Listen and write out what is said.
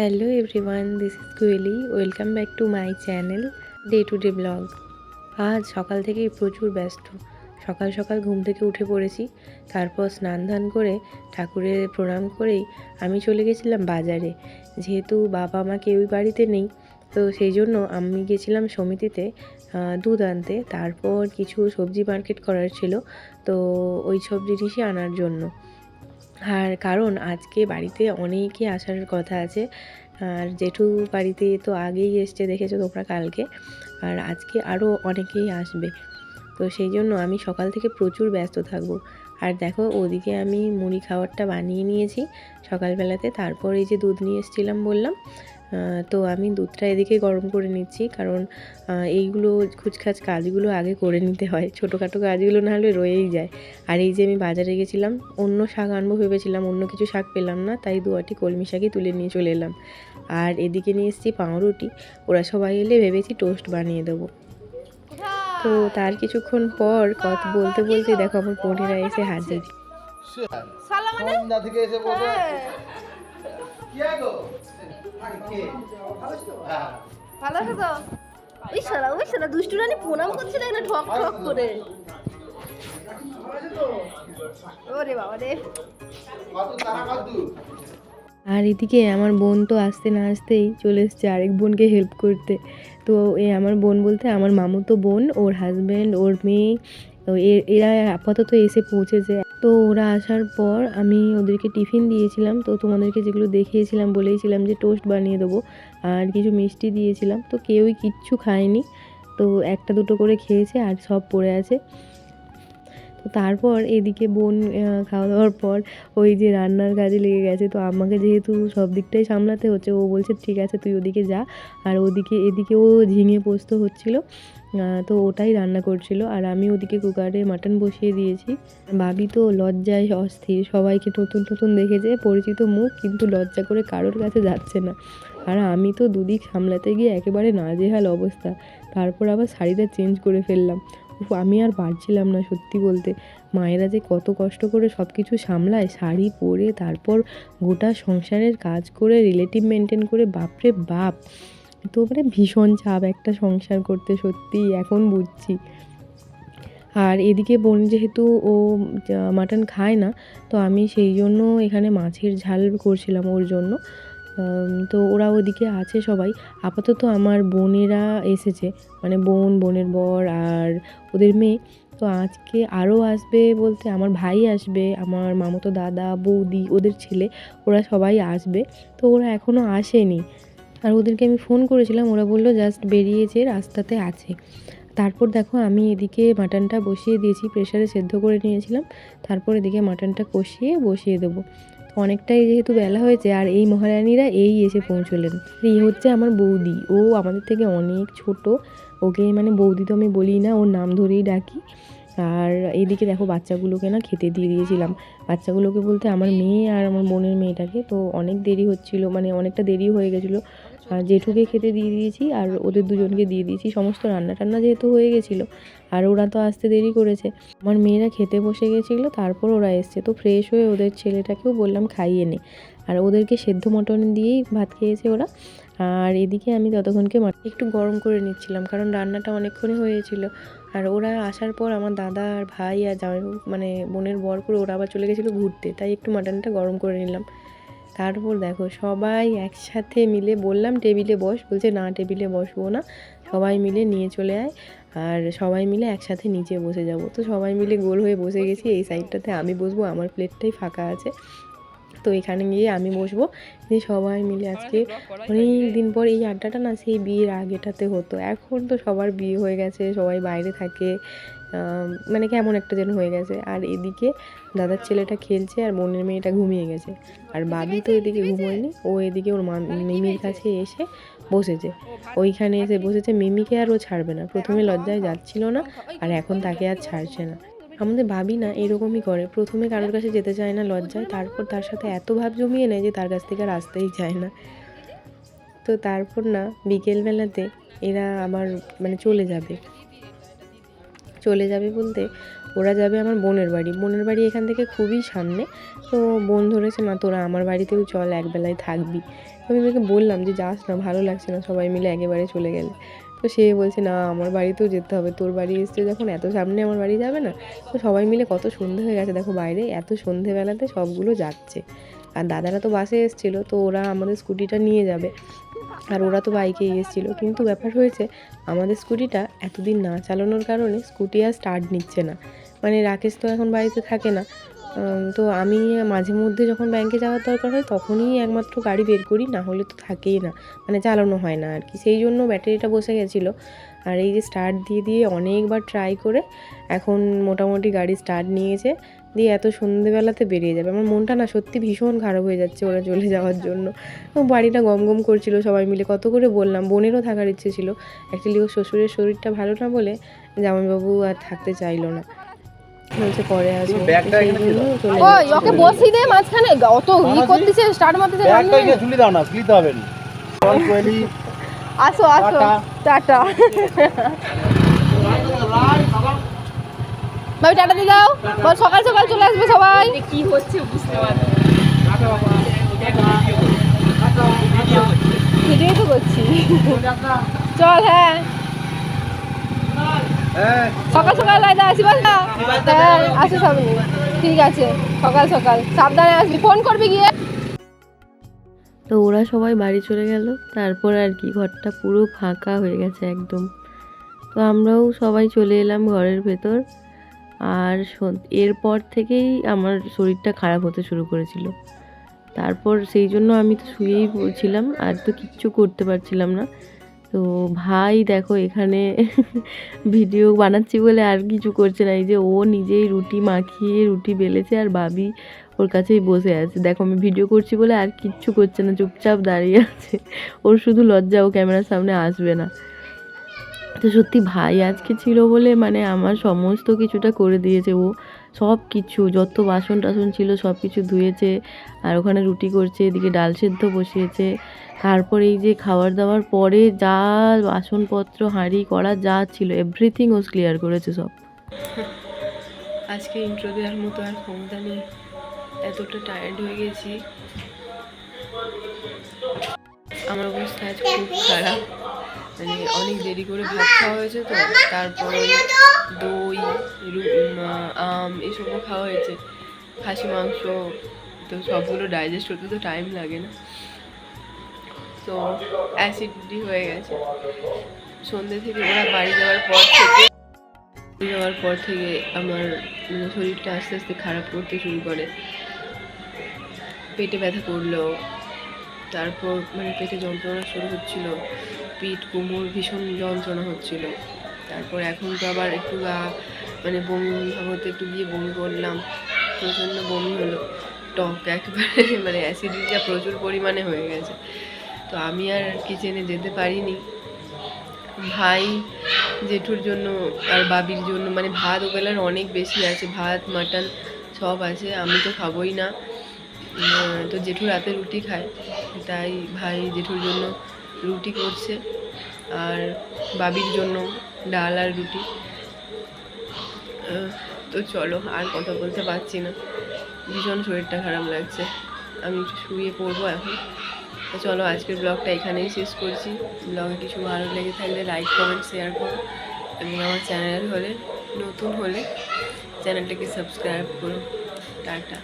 Hello everyone this is কুয়েলি welcome back to my channel day to day vlog আজ সকাল থেকেই প্রচুর ব্যস্ত। সকাল সকাল ঘুম থেকে উঠে পড়েছি। তারপর স্নান ধান করে ঠাকুরের প্রণাম করেই আমি চলে গেছিলাম বাজারে। যেহেতু বাবা মা কেউই বাড়িতে নেই, তো সেই জন্য আমি গেছিলাম সমিতিতে দুধ আনতে। তারপর কিছু সবজি মার্কেট করার ছিল, তো ওই সব জিনিসই আনার জন্য। আর কারণ আজকে বাড়িতে অনেকে আসার কথা আছে। আর জেঠু বাড়িতে তো আগেই এসছে দেখেছ তোমরা কালকে। আর আজকে আরও অনেকেই আসবে। তো সেই জন্য আমি সকাল থেকে প্রচুর ব্যস্ত থাকব। আর দেখো ওদিকে আমি মুড়ি খাবারটা বানিয়ে নিয়েছি সকালবেলাতে। তারপর এই যে দুধ নিয়ে এসেছিলাম বললাম। তো আমি দুধটা এদিকে গরম করে নিচ্ছি কারণ এইগুলো খুচখাচ কাজগুলো আগে করে নিতে হয়। ছোটোখাটো কাজগুলো না হলে রয়েই যায়। আর এই যে আমি বাজারে গেছিলাম অন্য শাক আনব ভেবেছিলাম অন্য কিছু শাক পেলাম না তাই দুয়াটি কলমি শাকই তুলে নিয়ে চলে এলাম। আর এদিকে নিয়ে এসেছি পাউরুটি। ওরা সবাই এলে ভেবেছি টোস্ট বানিয়ে দেবো। তো তার কিছুক্ষণ পর কথা বলতে বলতে দেখো আমার বোনেরা এসে হাজির। মানে থেকে এসে ভালো আছো তো ওই ওই দুষ্টু রানী প্রণাম করছিল ঠক ঠক করে ওরে বাবা রে? আর এদিকে আমার বোন তো আসতে না আসতেই চলে এসছে আরেক বোনকে হেল্প করতে তো এ আমার বোন বলতে আমার মামু তো বোন, ওর হাজব্যান্ড ওর মেয়ে তো এরা আপাতত এসে পৌঁছেছে। তো ওরা আসার পর আমি ওদেরকে টিফিন দিয়েছিলাম। তো তোমাদেরকে যেগুলো দেখিয়েছিলাম, বলেইছিলাম যে টোস্ট বানিয়ে দেবো আর কিছু মিষ্টি দিয়েছিলাম। তো কেউই কিচ্ছু খায়নি। তো একটা দুটো করে খেয়েছে আর সব পড়ে আছে। তো তারপর এদিকে বোন খাওয়া দাওয়ার পর ওই যে রান্নার কাজে লেগে গেছে। তো আমাকে যেহেতু সব দিকটাই সামলাতে হচ্ছে, ও বলছে, ঠিক আছে, তুই ওদিকে যা। আর ওদিকে, এদিকে ও ঝিঙে পোস্ত হচ্ছিল তো ওটাই রান্না করছিল। আর আমি ওদিকে কুকারে মাটন বসিয়ে দিয়েছি। ভাবি তো লজ্জায় অস্থির, সবাইকে নতুন নতুন দেখেছে, পরিচিত মুখ, কিন্তু লজ্জা করে কারোর কাছে যাচ্ছে না। আর আমি তো দুদিক সামলাতে গিয়ে একেবারে নাজেহাল অবস্থা। তারপর আবার শাড়িটা চেঞ্জ করে ফেললাম। আমি আর পারছিলাম না সত্যি বলতে। মায়েরা যে কত কষ্ট করে সব কিছু সামলায়, শাড়ি পরে তারপর গোটা সংসারের কাজ করে রিলেটিভ মেনটেন করে, বাপরে বাপ! তো মানে ভীষণ চাপ একটা সংসার করতে সত্যি, এখন বুঝছি। আর এদিকে বোন যেহেতু ও মাটন খায় না, তো আমি সেই জন্য এখানে মাছের ঝাল করছিলাম ওর জন্য। তো ওরা ওদিকে আছে সবাই। আপাতত আমার বোনেরা এসেছে মানে বোন, বোনের বর আর ওদের মেয়ে। তো আজকে আরও আসবে বলতে আমার ভাই আসবে, আমার মামতো দাদা, বৌদি, ওদের ছেলে, ওরা সবাই আসবে। তো ওরা এখনও আসেনি। আর ওদেরকে আমি ফোন করেছিলাম, ওরা বলল জাস্ট বেরিয়েছে, রাস্তাতে আছে। তারপর দেখো আমি এদিকে মাটনটা বসিয়ে দিয়েছি প্রেশারে সেদ্ধ করে নিয়েছিলাম। তারপর এদিকে মাটনটা কষিয়ে বসিয়ে দেবো। অনেকটাই যেহেতু বেলা হয়েছে আর এই মহারানীরা এই এসে পৌঁছলেন। এই হচ্ছে আমার বৌদি। ও আমাদের থেকে অনেক ছোট। ওকে মানে বৌদি তো আমি বলি না, ওর নাম ধরেই ডাকি। আর এদিকে দেখো বাচ্চাগুলোকে না খেতে দিয়ে দিয়েছিলাম। বাচ্চাগুলোকে বলতে আমার মেয়ে আর আমার বোনের মেয়েটাকে। তো অনেক দেরি হচ্ছিল মানে অনেকটা দেরি হয়ে গেছিল। আর জেঠুকে খেতে দিয়ে দিয়েছি আর ওদের দুজনকে দিয়ে দিয়েছি। সমস্ত রান্না টান্না যেহেতু হয়ে গেছিল, আর ওরা তো আসতে দেরি করেছে। আমার মেয়েরা খেতে বসে গেছিল, তারপর ওরা এসছে। তো ফ্রেশ হয়ে ওদের ছেলেটাকেও বললাম খাইয়ে নে। আর ওদেরকে সেদ্ধ মটন দিয়েই ভাত খেয়েছে ওরা। আর এদিকে আমি ততক্ষণকে একটু গরম করে নিচ্ছিলাম, কারণ রান্নাটা অনেকক্ষণই হয়েছিল। আর ওরা আসার পর আমার দাদা আর ভাই আর জামাই মানে বোনের বর করে ওরা আবার চলে গেছিল ঘুরতে, তাই একটু মাটনটা গরম করে নিলাম। তারপর দেখো, সবাই একসাথে মিলে বললাম, টেবিলে বস, বলছে, না, টেবিলে বসবো না। সবাই মিলে নিয়ে চলে আয়, আর সবাই মিলে একসাথে নিচে বসে যাব। তো সবাই মিলে গোল হয়ে বসে গেছি, এই সাইডটাতে আমি বসবো, আমার প্লেটটাই ফাঁকা আছে। তো এখানে গিয়ে আমি বসবো। দিয়ে সবাই মিলে আজকে অনেক দিন পর এই আড্ডাটা না সেই বিয়ের আগেটাতে হতো। এখন তো সবার বিয়ে হয়ে গেছে, সবাই বাইরে থাকে। মানে কেমন একটা যেন হয়ে গেছে। আর এদিকে দাদার ছেলেটা খেলছে আর বোনের মেয়েটা ঘুমিয়ে গেছে। আর বাবি তো এদিকে ঘুমোয়নি, ও এদিকে ওর মা, মিমির কাছে এসে বসেছে। ওইখানে এসে বসেছে, মিমিকে আর ও ছাড়বে না। প্রথমে লজ্জায় যাচ্ছিল না, আর এখন তাকে আর ছাড়ছে না। আমাদের ভাবি না এরকমই করে। প্রথমে কারোর কাছে যেতে চায় না লজ্জায়, তারপর তার সাথে এত ভাব জমিয়ে নেয় যে তার কাছ থেকে আর আসতেই চায় না। তো তারপর না বিকেলবেলাতে এরা আবার মানে চলে যাবে। চলে যাবে বলতে ওরা যাবে আমার বোনের বাড়ি। বোনের বাড়ি এখান থেকে খুবই সামনে। তো বোন ধরেছে না তোরা আমার বাড়িতেও চল, একবেলায় থাকবি। আমি তোকে বললাম যে, যাস না, ভালো লাগছে না। সবাই মিলে একেবারে চলে গেলে। তো সে বলছে, না, আমার বাড়িতেও যেতে হবে। তোর বাড়ি এসছে যখন এত সামনে আমার বাড়ি যাবে না, তো সবাই মিলে কত সন্ধে হয়ে গেছে। দেখো বাইরে এত সন্ধেবেলাতে সবগুলো যাচ্ছে। আর দাদারা তো বাসে এসেছিল, তো ওরা আমাদের স্কুটিটা নিয়ে যাবে। আর ওরা তো বাইকে এসেছিল। কিন্তু ব্যাপার হয়েছে, আমাদের স্কুটিটা এতদিন না চালানোর কারণে স্কুটি আর স্টার্ট নিচ্ছে না। মানে রাকেশ তো এখন বাড়িতে থাকে না। তো আমি মাঝে মধ্যে যখন ব্যাংকে যাওয়ার দরকার হয়, তখনই একমাত্র গাড়ি বের করি, না হলে তো থাকেই না। মানে চালানো হয় না আর কি। সেই জন্য ব্যাটারিটা বসে গেছিল। আর এই যে স্টার্ট দিয়ে দিয়ে অনেকবার ট্রাই করে এখন মোটামুটি গাড়ি স্টার্ট নিয়েছে দিয়ে এত সন্ধেবেলাতে বেরিয়ে যাবে। আমার মনটা না সত্যি ভীষণ খারাপ হয়ে যাচ্ছে ওরা চলে যাওয়ার জন্য। বাড়িটা গম গম করছিল সবাই মিলে কত করে বললাম বোনেরও থাকার ইচ্ছে ছিল। অ্যাকচুয়ালি ওর শ্বশুরের শরীরটা ভালো না বলে জামাইবাবু আর থাকতে চাইলো না। বলছে পরে আসব। ওই ওকে বসিয়ে দে মাঝখানে। অত ই করতেছে স্টার্ট মারতেছে ব্যাগটা ঝুলি দাও না ঝুলিতে হবে না। আসো আসো। টাটা। ভাবি টাটা দিয়ে দাও। বল সকাল সকাল চলে আসবে সবাই। কি হচ্ছে বুঝতে পারছি ভিডিও তো করছি। চল হ্যাঁ। হ্যাঁ। সকাল সকাল রায়দা আসি বল না। হ্যাঁ আসো সবাই। ঠিক আছে সকাল সকাল। সাবধানে আসবি। ফোন করবি গিয়ে। তো ওরা সবাই বাড়ি চলে গেল। তারপর আর কি, ঘরটা পুরো ফাঁকা হয়ে গেছে একদম। তো আমরাও সবাই চলে এলাম ঘরের ভেতর। আর এরপর থেকেই আমার শরীরটা খারাপ হতে শুরু করেছিল। তারপর সেই জন্য আমি তো শুয়েই পড়ছিলাম আর তো কিচ্ছু করতে পারছিলাম না। তো ভাই দেখো এখানে ভিডিও বানাচ্ছি বলে আর কিছু করছে না। এই যে ও নিজেই রুটি মাখিয়ে রুটি বেলেছে আর ভাবি ওর কাছেই বসে আছে। দেখো, আমি ভিডিও করছি বলে আর কিচ্ছু করছে না, চুপচাপ দাঁড়িয়ে আছে। ওর শুধু লজ্জা, ও ক্যামেরার সামনে আসবে না। তো সত্যি ভাই আজকে ছিল বলে মানে আমার সমস্ত কিছুটা করে দিয়েছে ও। সব কিছু, যত বাসন টাসন ছিল সব কিছু ধুয়েছে আর ওখানে রুটি করছে, এদিকে ডাল সেদ্ধ বসিয়েছে। তারপর এই যে খাবার দাওয়ার পরে যা বাসনপত্র, হাঁড়ি করা যা ছিল এভরিথিং ও ক্লিয়ার করেছে সব। আজকে ইন্ট্রো দেওয়ার মতো আর ক্ষমতা নেই। এতটা টায়ার্ড হয়ে গেছি। আমার অবস্থা আজ খুব খারাপ। মানে অনেক দেরি করে ভাত খাওয়া হয়েছে তো, তারপরে দই আম, এসবও খাওয়া হয়েছে। খাসি, মাংস তো সবগুলো ডাইজেস্ট হতে তো টাইম লাগে না। তো অ্যাসিডিটি হয়ে গেছে। সন্ধ্যে থেকে ওরা বাড়ি যাওয়ার পর থেকে, বাড়ি যাওয়ার পর থেকে আমার শরীরটা আস্তে আস্তে খারাপ করতে শুরু করে। পেটে ব্যথা করল, তারপর মানে পেটে যন্ত্রণা শুরু হচ্ছিল, পিঠ কোমর ভীষণ যন্ত্রণা হচ্ছিল। তারপর এখন তো আবার একটু গা মানে বমি হতে একটু গিয়ে বমি করলাম, প্রচণ্ড বমি হলো, টক একবারে মানে অ্যাসিডিটিটা প্রচুর পরিমাণে হয়ে গেছে। তো আমি আর কিচেনে যেতে পারিনি। ভাই জেঠুর জন্য আর বাবির জন্য মানে ভাত ওবেলার অনেক বেশি আছে, ভাত, মাটন সব আছে, আমি তো খাবোই না। তো জেঠু রাতে রুটি খায়, তাই ভাই জেঠুর জন্য রুটি করছে। আর বাবির জন্য ডাল আর রুটি। তো চলো, আর কথা বলতে পারছি না। ভীষণ শরীরটা খারাপ লাগছে। আমি একটু শুয়ে পড়ব এখন। তো চলো, আজকের ব্লগটা এখানেই শেষ করছি। ব্লগে কিছু ভালো লেগে থাকলে লাইক কমেন্ট শেয়ার করো। এবং আমার চ্যানেল হলে, নতুন হলে চ্যানেলটাকে সাবস্ক্রাইব করো। টাটা।